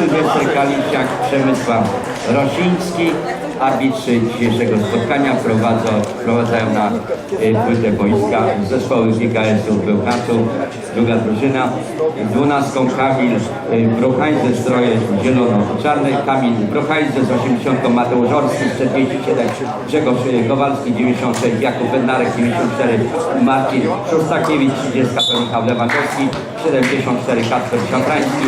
Sylwester Kaliciak, Przemysław Rosiński. Arbitrzy dzisiejszego spotkania prowadzą, prowadzają na y, płytę boiska zespoły GKS-u Bełchatów. Druga drużyna. Dwunastką Kamil y, Bruchańze, stroje zielono-czarne. Kamil Bruchańze z 80, Mateusz Orski 47, Grzegorz Kowalski 96, Jakub Bednarek 94, Marcin Szustakiewicz 30, to Michał Lewandowski 74, Kacper Szaprański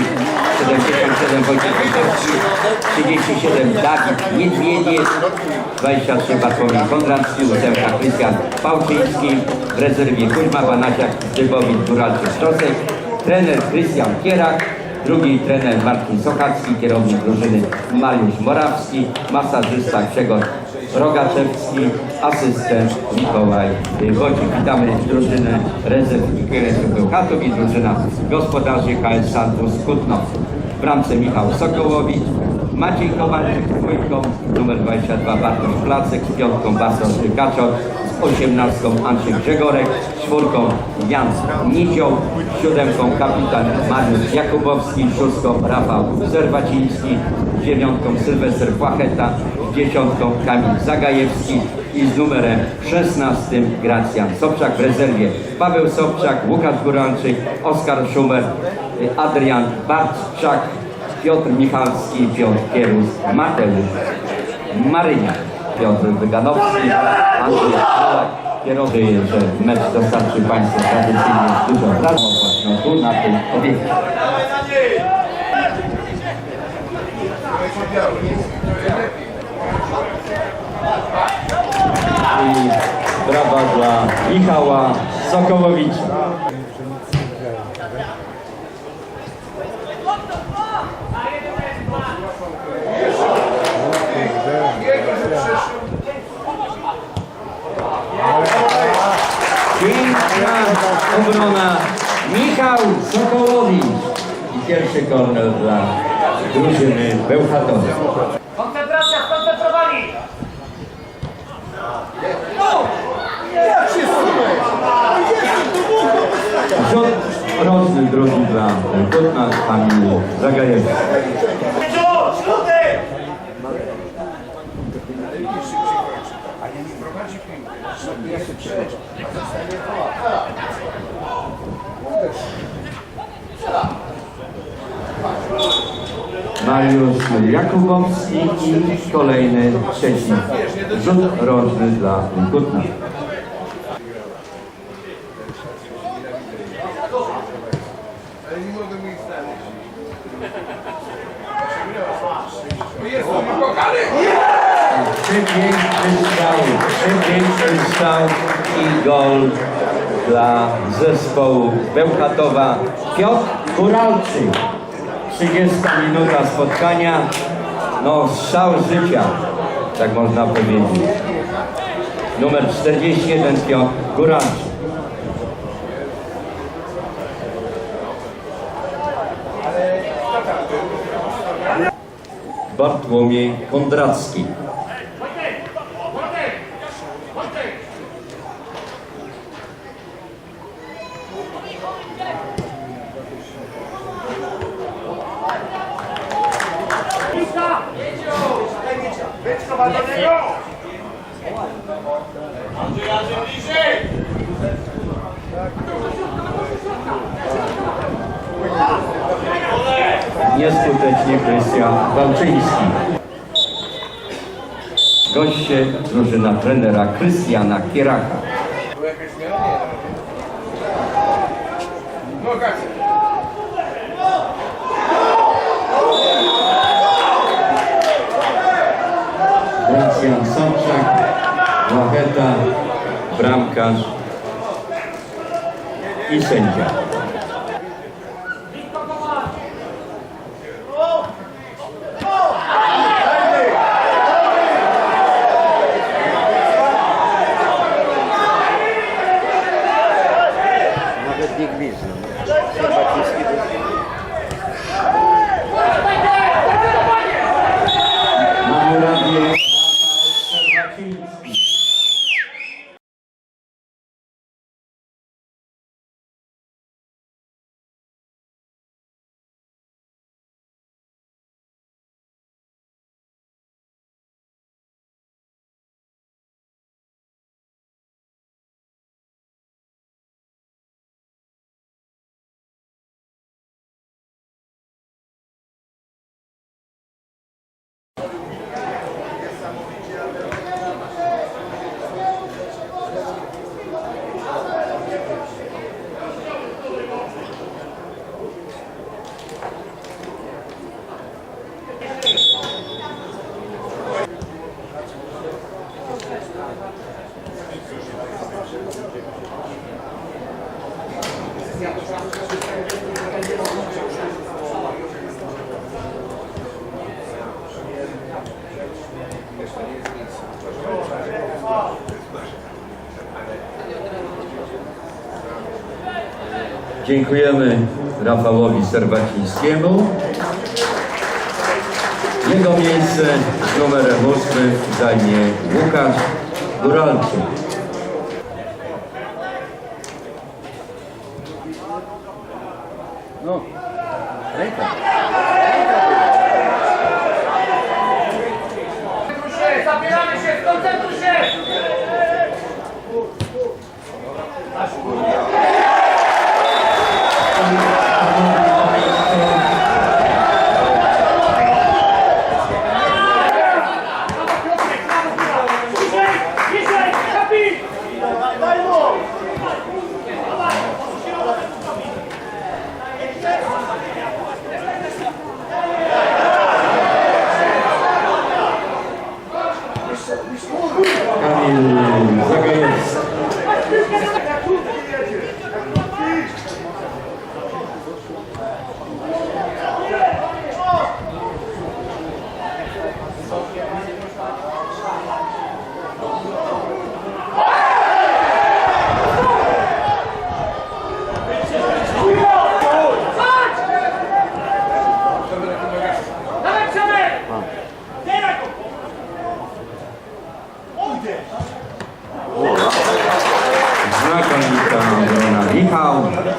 77, Wojciech Kotowski 37, Dawid Niedźwiedziec 23, Bartłomiej Kondracki, ósemka Krystian Pałczyński w rezerwie Kuźma Banasiak, Dybowicz, Góralczyk, Szosek trener Krystian Kierak drugi trener Marcin Sochacki, kierownik drużyny Mariusz Morawski, masażysta Grzegorz Rogaczewski, asystent Mikołaj Wodzik. Witamy drużynę rezerw KS Bełchatów i drużyna gospodarzy KS Santos Kutno. W bramce Michał Sokołowicz, Maciej Kowalczyk z dwójką, numer 22 Bartosz Placek, z piątką Bartosz Kaczor, z osiemnastką Andrzej Grzegorek, z czwórką Jan Nizioł, z siódemką kapitan Mariusz Jakubowski, z szóstką Rafał Serwaciński, z dziewiątką Sylwester Płacheta, z dziesiątką Kamil Zagajewski i z numerem 16 Gracjan Sobczak w rezerwie. Paweł Sobczak, Łukasz Góralczyk, Oskar Szumer, Adrian Bartczak, Piotr Michalski, Piotr Kierus, Mateusz Maryniak, Piotr Wyganowski, Andrzej Polak. Kieruję, że mecz dostarczy Państwu tradycyjnie dużo brawo właśnie tu na tym obiekcie. I brawa dla Michała Sokołowicza. Obrona Michał Sokołowicz i pierwszy korner dla drużyny Bełchatowej. Koncentracja, skoncentrowani! Rzut roczny drugi dla Kutna Kamil Zagajewski. Rzut, skróty! Mariusz Jakubowski i kolejny trzeci rzut roczny dla Kutna. Przepiękny strzał, przepiękny strzał i gol dla zespołu Bełchatowa. Piotr Kuralczyk. 30 minuta spotkania. No strzał życia, tak można powiedzieć. Numer 41 Piotr Kuralczyk. Bartłomiej Kondracki. Nieskutecznie Krystian Walczyński. Goście drużyna trenera Krystiana Kieraka. Jakaś zmiana? Nie. No Gacie. Gracjan Sobczak, Łacheta, bramkarz i sędzia. Dziękujemy Rafałowi Serwacińskiemu. Jego miejsce z numerem 8 zajmie Łukasz Góralczyk. No, ręka.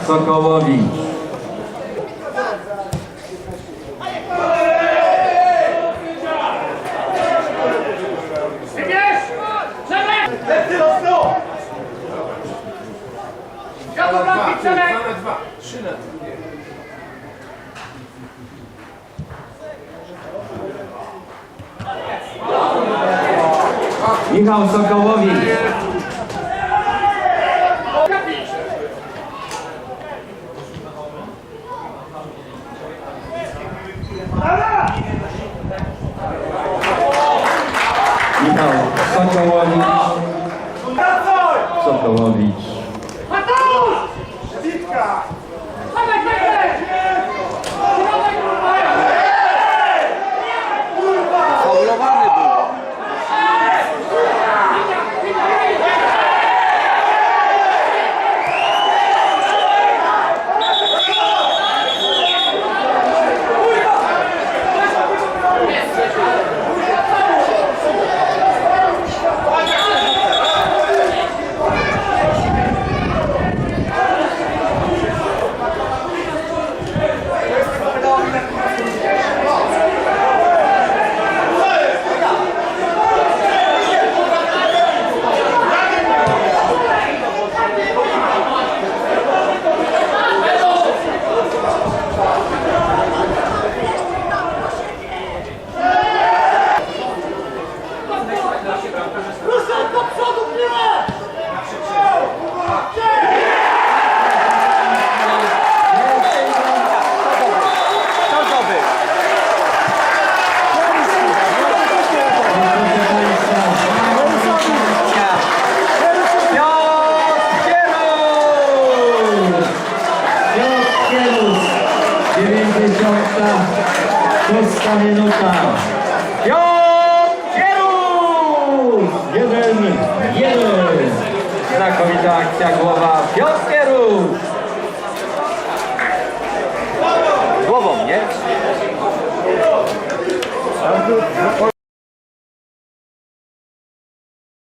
Sokołowicz. Michał Sokołowicz. Michał Sokołowicz. Sokołowicz. trzecia głowa Piotr Kierusz. Głową, nie?